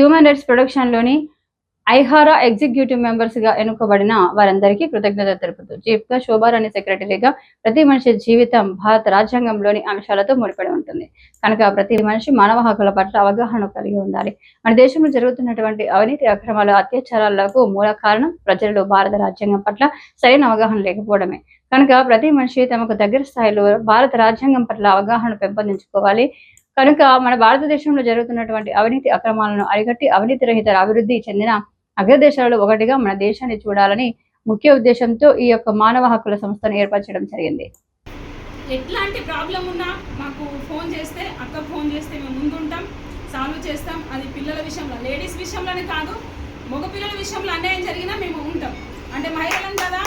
Human rights ప్రొడక్షన్లోని ఐహారా executive మెంబర్స్గా ఎన్నుకోబడిన వారందరికీ కృతజ్ఞత తెలుపుతూ చీఫ్గా శోభారాణి సెక్రటరీగా ప్రతి మనిషి జీవితం భారత రాజ్యాంగంలోని అంశాలతో ముడిపడి ఉంటుంది. కనుక ప్రతి మనిషి మానవ హక్కుల పట్ల అవగాహన కలిగి ఉండాలి. మన దేశంలో జరుగుతున్నటువంటి అవినీతి అక్రమాలు అత్యాచారాలకు మూల కారణం ప్రజలు భారత రాజ్యాంగం పట్ల సరైన అవగాహన లేకపోవడమే. కనుక ప్రతి మనిషి తమకు దగ్గర స్థాయిలో భారత రాజ్యాంగం పట్ల అవగాహన పెంపొందించుకోవాలి. కనుక మన భారతదేశంలో జరుగుతున్నటువంటి అవినీతి అక్రమాలను అరికట్టి అవినీతి రహిత అభివృద్ధి చెందిన అగ్రదేశాలలో ఒకటిగా మన దేశాన్ని చూడాలని ముఖ్య ఉద్దేశంతో ఈ యొక్క మానవ హక్కుల సంస్థను ఏర్పరచడం జరిగింది. ఎట్లాంటి ప్రాబ్లం ఉన్నా మాకు ఫోన్ చేస్తే అక్క ఫోన్ చేస్తే మేము ముందుంటాం సాల్వ్ చేస్తాం. అది పిల్లల విషయంలో లేడీస్ విషయంలోనే కాదు మగ పిల్లల విషయంలో అన్యాయం జరిగినా మేము ఉంటాం. అంటే మహిళలను కదా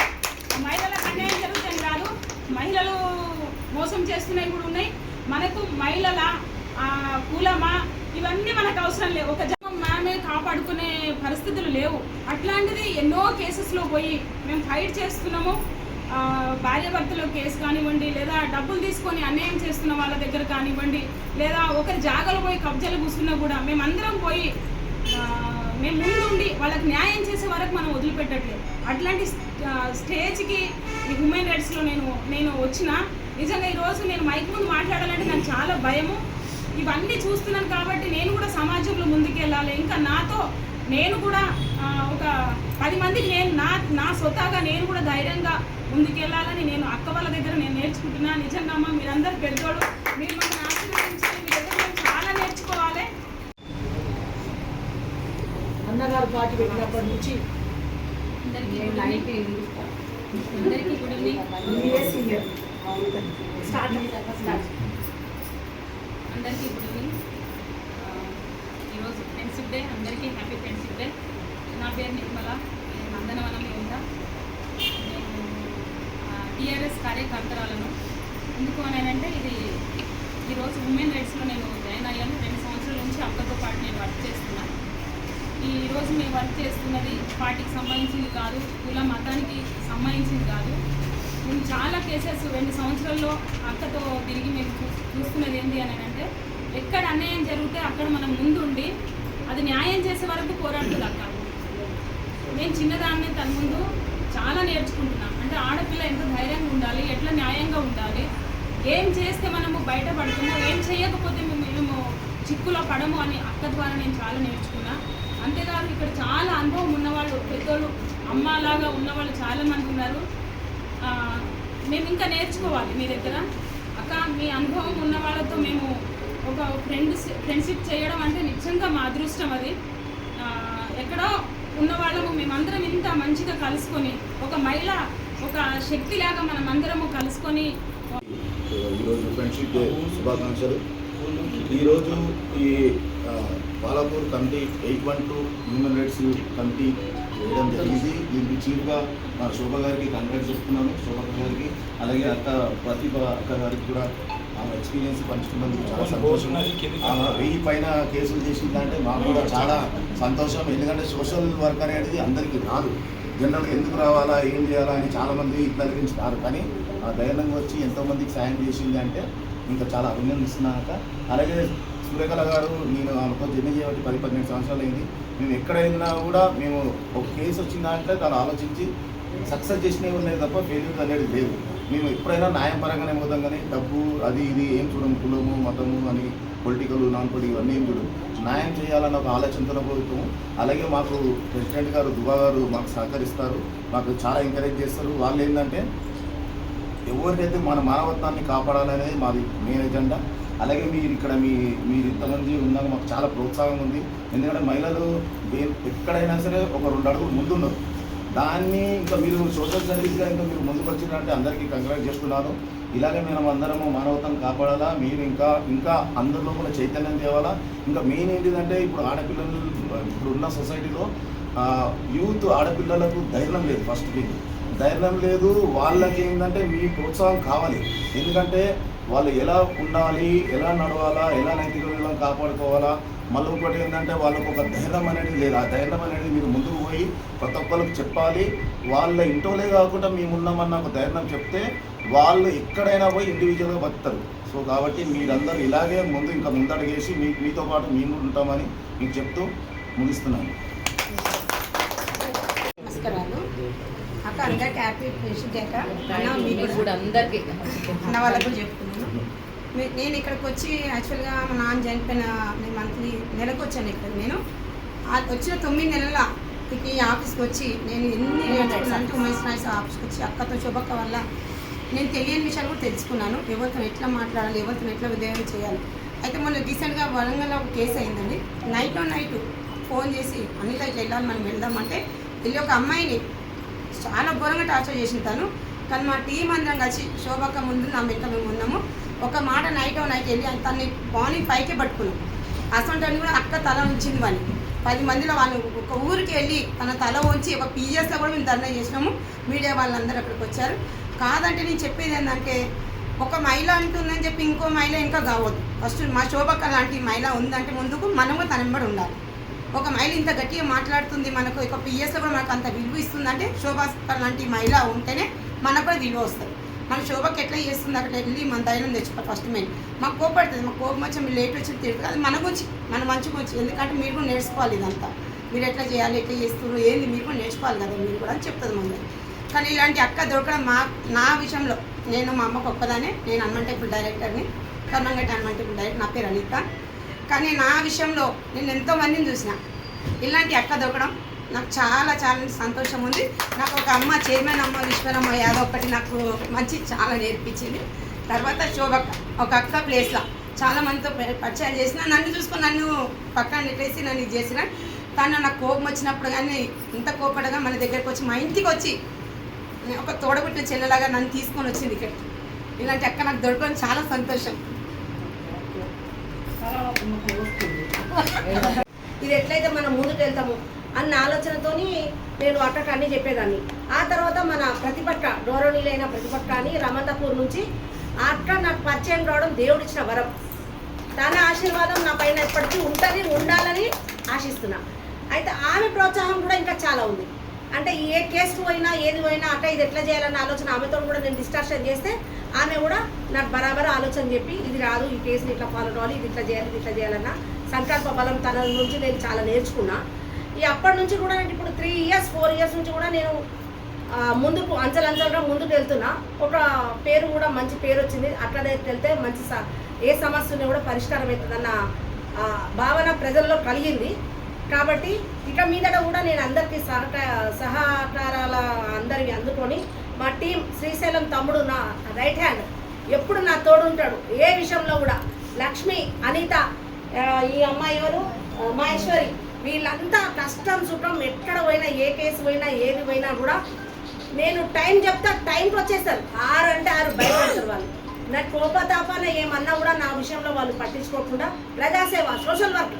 మహిళలకు అన్యాయం జరుగుతుంది కాదు మహిళలు మోసం చేస్తున్నవి కూడా ఉన్నాయి. మనకు మహిళల కులమా ఇవన్నీ మనకు అవసరం లేవు. ఒక జనం మనమే కాపాడుకునే పరిస్థితులు లేవు. అట్లాంటిది ఎన్నో కేసెస్లో పోయి మేము ఫైట్ చేస్తున్నాము. ఆ, భార్యాభర్తలో కేసు కానివ్వండి లేదా డబ్బులు తీసుకొని అన్యాయం చేస్తున్న వాళ్ళ దగ్గర కానివ్వండి లేదా ఒకరి జాగలు పోయి కబ్జాలు కూర్చున్నా కూడా మేమందరం పోయి మేము ముందుండి వాళ్ళకి న్యాయం చేసే వరకు మనం వదిలిపెట్టట్లేదు. అట్లాంటి స్టేజ్కి ఈ హ్యూమన్ రైట్స్లో నేను నేను వచ్చిన నిజంగా ఈరోజు నేను మైక్ ముందు మాట్లాడాలంటే నాకు చాలా భయము. ఇవన్నీ చూస్తున్నాను కాబట్టి నేను కూడా సమాజంలో ముందుకెళ్ళాలి. ఇంకా నాతో నేను కూడా ఒక పది మందికి నేను నా నా స్వతహాగా నేను కూడా ధైర్యంగా ముందుకెళ్ళాలని నేను అక్క వాళ్ళ దగ్గర నేను నేర్చుకుంటున్నా. నిజంగా అమ్మ మీరందరూ పెద్దోడు మీరు మమ్మల్ని ఆశీర్వదించాలి మీ దగ్గర మేము చాలా నేర్చుకోవాలి. అన్నగారు పార్టీ పెట్టినప్పటి నుంచి అందరికీ గుడ్ ఈవినింగ్. స్టార్ట్. స్టార్ట్. అందరికీ గుడ్ ఈవినింగ్. ఈరోజు ఫ్రెండ్షిప్ డే అందరికీ హ్యాపీ ఫ్రెండ్షిప్ డే. నా పేరు నిర్మల నేను నందనవనం ఉంటా. నేను టీఆర్ఎస్ కార్యకర్తరాలను. ఎందుకు అని ఇది ఈరోజు ఉమెన్ రైట్స్లో నేను జాయిన్ అయ్యాను. రెండు సంవత్సరాల నుంచి అక్కతో పాటు నేను వర్క్ చేస్తున్నా. ఈరోజు మేము వర్క్ చేస్తున్నది పార్టీకి సంబంధించింది కాదు కుల మతానికి సంబంధించింది కాదు. చాలా కేసెస్ రెండు సంవత్సరాల్లో అక్కతో తిరిగి మేము చూసుకున్నది ఏంటి అని అంటే ఎక్కడ అన్యాయం జరిగితే అక్కడ మనం ముందుండి అది న్యాయం చేసే వరకు పోరాడుతుంది అక్క. నేను చిన్నదాన్ని తన ముందు చాలా నేర్చుకుంటున్నాను అంటే ఆడపిల్ల ఎంత ధైర్యంగా ఉండాలి ఎట్లా న్యాయంగా ఉండాలి ఏం చేస్తే మనము బయటపడుతున్నాం ఏం చేయకపోతే మేము మేము చిక్కులో పడము అని అక్క ద్వారా నేను చాలా నేర్చుకున్నా. అంతేకాదు ఇక్కడ చాలా అనుభవం ఉన్నవాళ్ళు పెద్దోళ్ళు అమ్మలాగా ఉన్నవాళ్ళు చాలా మంది ఉన్నారు. మేము ఇంకా నేర్చుకోవాలి మీ దగ్గర. అక్క మీ అనుభవం ఉన్న వాళ్ళతో మేము ఒక ఫ్రెండ్స్ ఫ్రెండ్షిప్ చేయడం అంటే నిజంగా మా అదృష్టం అది. ఎక్కడో ఉన్న వాళ్ళము మేమందరం ఇంత మంచిగా కలుసుకొని ఒక మహిళ ఒక శక్తిలాగా మనం అందరము కలుసుకొని ఈరోజు ఫ్రెండ్షిప్ డే శుభాకాంక్షలు. ఈరోజు ఈ Balapur committee eight one two human rights committee వేయడం జరిగింది. దీనికి చీఫ్గా మా శోభ గారికి కంగ్రాట్స్ చెప్తున్నాను శోభ గారికి అలాగే అక్క ప్రతిభ అక్క గారికి కూడా ఆమె ఎక్స్పీరియన్స్ పంచుకున్నందుకు చాలా సంతోషం. ఆమె వెయ్యి పైన కేసులు చేసిందంటే మాకు కూడా చాలా సంతోషం. ఎందుకంటే సోషల్ వర్క్ అనేది అందరికీ రాదు. జనరల్ ఎందుకు రావాలా ఏం చేయాలా అని చాలామంది ఇట్లా గురించి రారు కానీ ఆ ధైర్యంగా వచ్చి ఎంతోమందికి సాయం చేసింది అంటే ఇంకా చాలా అభినందిస్తున్నాక అలాగే సూర్యకళ గారు నేను ఆమెతో జర్నీ చేయబట్టి పది పన్నెండు సంవత్సరాలు అయింది. మేము ఎక్కడైనా కూడా మేము ఒక కేసు వచ్చిందంటే తను ఆలోచించి సక్సెస్ చేసినవి ఉన్నాయి తప్ప ఫెయిల్యూర్ అనేది లేవు. మేము ఎప్పుడైనా న్యాయం పరంగానే పోతాం కానీ డబ్బు అది ఇది ఏం చూడము కులము మతము అని పొలిటికల్ నాన్ పొలిటికల్ అన్నీ ఏం చూడము. న్యాయం చేయాలన్న ఒక ఆలోచనతో ప్రభుత్వం అలాగే మాకు ప్రెసిడెంట్ గారు దుబా గారు మాకు సహకరిస్తారు. మాకు చాలా ఎంకరేజ్ చేస్తారు. వాళ్ళు ఏంటంటే ఎవరికైతే మన మానవత్వాన్ని కాపాడాలనేది మాది మెయిన్ ఎజెండా అలాగే మీరు ఇక్కడ మీ మీరు ఇంతమంది ఉన్నాక మాకు చాలా ప్రోత్సాహం ఉంది. ఎందుకంటే మహిళలు ఎక్కడైనా సరే ఒక రెండు అడుగులు ముందున్నారు. దాన్ని ఇంకా మీరు సోషల్ సర్వీస్గా ఇంకా మీరు ముందుకు వచ్చినట్టే అందరికీ కంగ్రాట్ చేస్తున్నాను. ఇలాగే మేము అందరము మానవతను కాపాడాలా మీరు ఇంకా ఇంకా అందరిలో కూడా చైతన్యం తేవాలా. ఇంకా మెయిన్ ఏంటిదంటే ఇప్పుడు ఆడపిల్లలు ఇప్పుడు ఉన్న సొసైటీలో యూత్ ఆడపిల్లలకు ధైర్యం లేదు ఫస్ట్ థింగ్ ధైర్యం లేదు వాళ్ళకి ఏంటంటే మీ ప్రోత్సాహం కావాలి. ఎందుకంటే వాళ్ళు ఎలా ఉండాలి ఎలా నడవాలా ఎలా నైతిక కాపాడుకోవాలా? మళ్ళీ ఇంకోటి ఏంటంటే వాళ్ళకు ఒక ధైర్యం అనేది లేదు. ఆ ధైర్యం అనేది మీరు ముందుకు పోయి ప్రతి ఒక్కరికి చెప్పాలి. వాళ్ళ ఇంటోలే కాకుండా మేము ఉన్నామన్న ఒక ధైర్యం చెప్తే వాళ్ళు ఎక్కడైనా పోయి ఇండివిజువల్గా బతుకుతారు. సో కాబట్టి మీరందరూ ఇలాగే ముందు ఇంకా ముందడుగేసి మీ మీతో పాటు మేము ఉంటామని మీకు చెప్తూ ముగిస్తున్నాను. నమస్కారాలు. అక్క అందరికి హ్యాపీ అక్క మీకు కూడా. అందరికీ. అన్న వాళ్ళకు చెప్తున్నాను. నేను ఇక్కడికి వచ్చి యాక్చువల్గా మా నాన్న చనిపోయిన నేను మంత్లీ నెలకు వచ్చాను ఇక్కడ నేను. వచ్చిన తొమ్మిది నెలల ఈ ఆఫీస్కి వచ్చి నేను ఎన్ని నేర్చుకున్నాను ఆఫీస్కి వచ్చి అక్కతో శుభక్క వల్ల నేను తెలియని విషయాలు కూడా తెలుసుకున్నాను. ఎవరితో ఎట్లా మాట్లాడాలి ఎవరితో ఎట్లా ఉద్యోగం చేయాలి. అయితే మొన్న రీసెంట్గా వరంగల్లో ఒక కేసు అయిందండి. నైట్ ఆన్ నైట్ ఫోన్ చేసి అనిత ఇట్లా వెళ్ళాలి మనం వెళ్దామంటే వెళ్ళి ఒక అమ్మాయిని చాలా ఘోరంగా టార్చర్ చేసిన తను. కానీ మా టీం అందరం కలిసి శోభక ముందు నా వెంట మేము ఉన్నాము. ఒక మాట నైట్ నైట్ వెళ్ళి తన్ని మార్నింగ్ పైకి పట్టుకున్నాం. అసలు కూడా అక్క తల ఉంచింది వాని. పది మందిలో వాళ్ళు ఒక ఊరికి వెళ్ళి తన తల ఉంచి ఒక పీజీఎస్లో కూడా మేము ధర్నా చేసినాము. మీడియా వాళ్ళందరూ అక్కడికి వచ్చారు. కాదంటే నేను చెప్పేది ఏంటంటే ఒక మహిళ అంటుందని చెప్పి ఇంకో మహిళ ఇంకా కావద్దు. ఫస్ట్ మా శోభక్క లాంటి మహిళ ఉందంటే ముందుకు మనము తనంబడి ఉండాలి. ఒక మహిళ ఇంత గట్టిగా మాట్లాడుతుంది మనకు ఒక పిఎస్లో కూడా మనకు అంత విలువ ఇస్తుందంటే శోభాస్కర్ లాంటి మహిళ ఉంటేనే మనకు కూడా విలువ వస్తుంది. మన శోభకి ఎట్లా చేస్తుంది అక్కడ వెళ్ళి మన ధైర్యం తెచ్చుకోవాలి ఫస్ట్ మెయిన్ మాకు కోపడుతుంది మాకు కోపం వచ్చి మీరు లేట్ వచ్చి తిరుగుతుంది అది మన గురించి మన మంచి గురించి. ఎందుకంటే మీరు కూడా నేర్చుకోవాలి ఇదంతా. మీరు ఎట్లా చేయాలి ఎట్లా చేస్తున్నారు ఏంది మీరు కూడా నేర్చుకోవాలి కదా మీరు కూడా అని చెప్తుంది మమ్మల్ని. కానీ ఇలాంటి అక్క దొరకడం మా నా విషయంలో నేను మా అమ్మకు ఒక్కదానే నేను హనుమాన్ డైరెక్టర్ని కర్ణంగట్ హనుమాన్ డైరెక్టర్ నా పేరు అనిత. కానీ నా విషయంలో నేను ఎంతోమందిని చూసిన. ఇలాంటి అక్క దొరకడం నాకు చాలా చాలా సంతోషం ఉంది. నాకు ఒక అమ్మ చైర్మన్ అమ్మ విశ్వరమ్మ యాదవ్ ఒకటి నాకు మంచి చాలా నేర్పించింది. తర్వాత శోభక్క ఒక అక్క ప్లేస్లో చాలా మందితో పరి- పరిచయం చేసిన నన్ను చూసుకొని నన్ను పక్కన నెట్టేసి నన్ను ఇది చేసిన. తను నాకు కోపం వచ్చినప్పుడు కానీ ఇంత కోపడగా మన దగ్గరకు వచ్చి మా ఇంటికి వచ్చి ఒక తోడబుట్టిన చెల్లెలాగా నన్ను తీసుకొని వచ్చింది ఇక్కడ. ఇలాంటి అక్క నాకు దొరకడం చాలా సంతోషం. ఇది ఎట్లయితే మనం ముందుకు వెళ్తాము అన్న ఆలోచనతోని నేను అక్కడికి అన్నీ చెప్పేదాన్ని. ఆ తర్వాత మన ప్రతిపక్క గౌరవనీయులైన ప్రతిపక్క అని రమంతపూర్ నుంచి అక్క నాకు పరిచయం రావడం దేవుడిచ్చిన వరం. తన ఆశీర్వాదం నా పైన ఎప్పటికీ ఉంటుంది ఉండాలని ఆశిస్తున్నా. అయితే ఆమె ప్రోత్సాహం కూడా ఇంకా చాలా ఉంది. అంటే ఏ కేసు పోయినా ఏది పోయినా అట్ట ఇది ఎట్లా చేయాలన్న ఆలోచన ఆమెతో కూడా నేను డిస్కషన్ చేస్తే ఆమె కూడా నాకు బరాబర్ ఆలోచన చెప్పి ఇది రాదు ఈ కేసుని ఇట్లా ఫాలో కావాలి ఇది ఇట్లా చేయాలి ఇది ఇట్లా చేయాలన్న సంకల్ప బలం తన నుంచి నేను చాలా నేర్చుకున్నా. ఈ అప్పటి నుంచి కూడా నేను ఇప్పుడు త్రీ ఇయర్స్ ఫోర్ ఇయర్స్ నుంచి కూడా నేను ముందుకు అంచలంచలుగా ముందుకు వెళ్తున్నా. ఒక పేరు కూడా మంచి పేరు వచ్చింది. అట్లనే వెళ్తే మంచి స- ఏ సమస్యని కూడా పరిష్కారం అవుతుందన్న భావన ప్రజల్లో కలిగింది. కాబట్టి ఇక మీదట కూడా నేను అందరికీ సహకార సహకారాల అందరివి అందుకొని మా టీం శ్రీశైలం తమ్ముడు నా రైట్ హ్యాండ్ ఎప్పుడు నా తోడు ఉంటాడు. ఏ విషయంలో కూడా లక్ష్మి అనిత ఈ అమ్మాయి ఎవరు? మహేశ్వరి. వీళ్ళంతా కష్టం సుఖం ఎక్కడ పోయినా ఏ కేసు పోయినా ఏది పోయినా కూడా నేను టైం చెప్తా టైంకి వచ్చేస్తారు. ఆరు అంటే ఆరు బయటపడతారు వాళ్ళు. నా కోపతాపాన ఏమన్నా కూడా నా విషయంలో వాళ్ళు పట్టించుకోకుండా ప్రజాసేవ సోషల్ వర్క్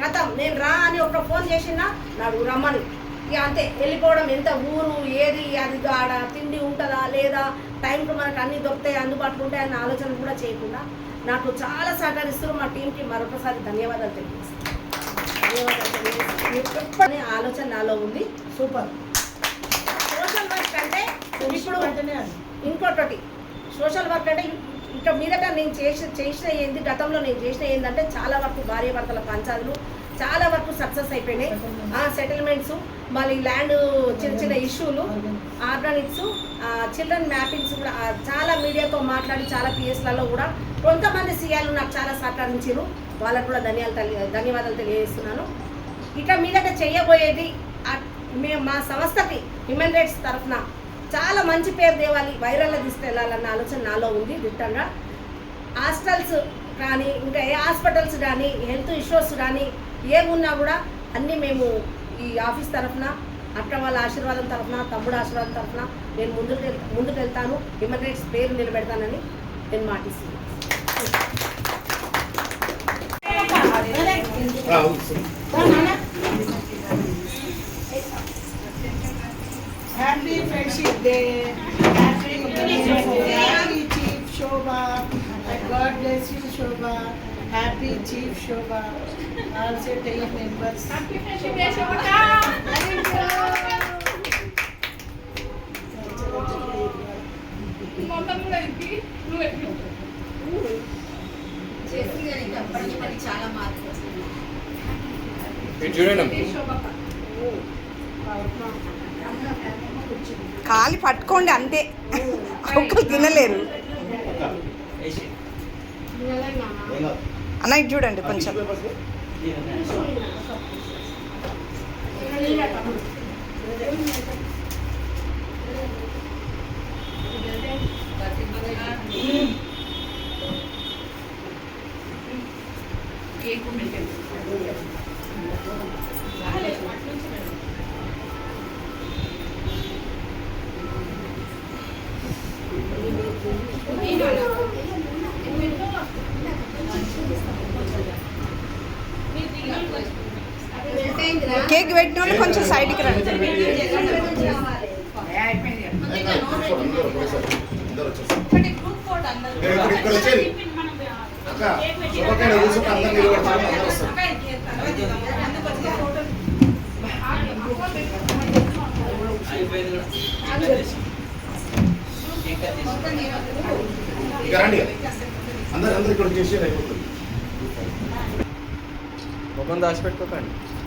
కథం నేను రా అని ఒక ఫోన్ చేసినా నాకు రమ్మను. ఇక అంతే వెళ్ళిపోవడం ఎంత ఊరు ఏది అది ఆడ తిండి ఉంటుందా లేదా టైంకి మనకు అన్ని దొరుకుతాయి అందుబాటులో ఉంటాయి అన్న ఆలోచన కూడా చేయకుండా నాకు చాలా సహకరిస్తూ మా టీంకి మరొకసారి ధన్యవాదాలు ధన్యవాదాలు తెలియజేస్తాను. అనే ఆలోచన నాలో ఉంది. సూపర్. సోషల్ వర్క్ అంటే ఇప్పుడు అంటేనే ఇంకొకటి సోషల్ వర్క్ అంటే ఇంకా మీదట నేను చేసిన చేసిన ఏంది గతంలో నేను చేసిన ఏంటంటే చాలా వరకు భార్య భర్తల పంచాదులు చాలా వరకు సక్సెస్ అయిపోయినాయి. ఆ సెటిల్మెంట్స్ మళ్ళీ ల్యాండ్ చిన్న చిన్న ఇష్యూలు ఆర్గానిక్స్ చిల్డ్రన్ మ్యాపింగ్స్ కూడా చాలా మీడియాతో మాట్లాడి చాలా పిఎస్లలో కూడా కొంతమంది సీఎలు నాకు చాలా సహకరించారు వాళ్ళకు కూడా ధన్యాలు తెలి- ధన్యవాదాలు తెలియజేస్తున్నాను. ఇక మీదట చేయబోయేది మేము మా సంస్థకి హ్యూమన్ రైట్స్ తరఫున చాలా మంచి పేరు తేవాలి వైరల్లో తీసుకెళ్ళాలన్న ఆలోచన నాలో ఉంది దిట్టంగా. హాస్టల్స్ కానీ ఇంకా ఏ హాస్పిటల్స్ కానీ హెల్త్ ఇష్యూస్ కానీ ఏమున్నా కూడా అన్నీ మేము ఈ ఆఫీస్ తరఫున అక్క వాళ్ళ ఆశీర్వాదం తరఫున తమ్ముడు ఆశీర్వాదం తరఫున నేను ముందుకు ముందుకు వెళ్తాను. హ్యూమన్ రైట్స్ పేరు నిలబెడతానని నేను మాటిస్తున్నాను. Happy friendship day happy happy chief Shobha god bless you Shobha happy chief Shobha also team members చాలా మార్పు చూడండి కాలి పట్టుకోండి అంతే. ఒక్కరు తినలేరు. అన్న ఇటు చూడండి కొంచెం. కేక్ పెట్టిన వాళ్ళు కొంచెం సైడ్కి రండి అందరూ. అందరూ. ఇక్కడ అయిపోతుంది ముఖం దాచిపెట్టుకోకండి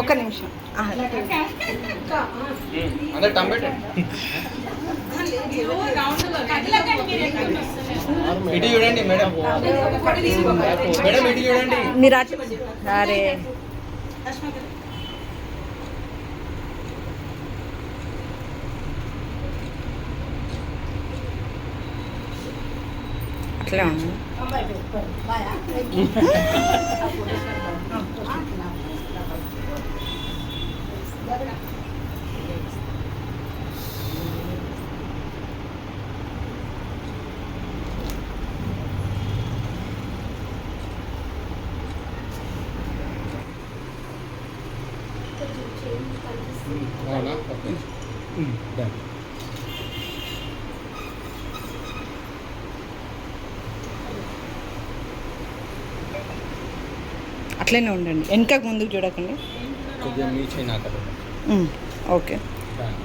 ఒక్క నిమిషం. ఇటు చూడండి మేడం. మేడం ఇటు చూడండి. మీరు అటు అరే. అట్లే ఉంది. అవునా డన్ అట్లనే ఉండండి. వెనకకు ముందుకు చూడకండి. కొద్దిగా మీ చేయి కదా. ఓకే డన్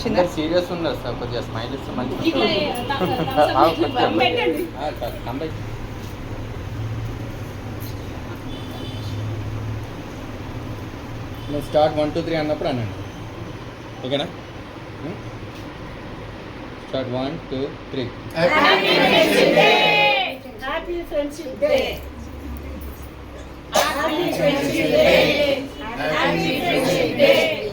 చిన్న సీరియస్ ఉండదు సార్ కొద్దిగా స్మైల్ ఇస్తే మంచి. స్టార్ట్ వన్ టూ త్రీ అన్నప్పుడు అనండి. ఓకేనా? Start one, two, three. Happy, Happy Friendship Day! Happy Friendship Day! Happy Friendship Day! Happy Friendship Day!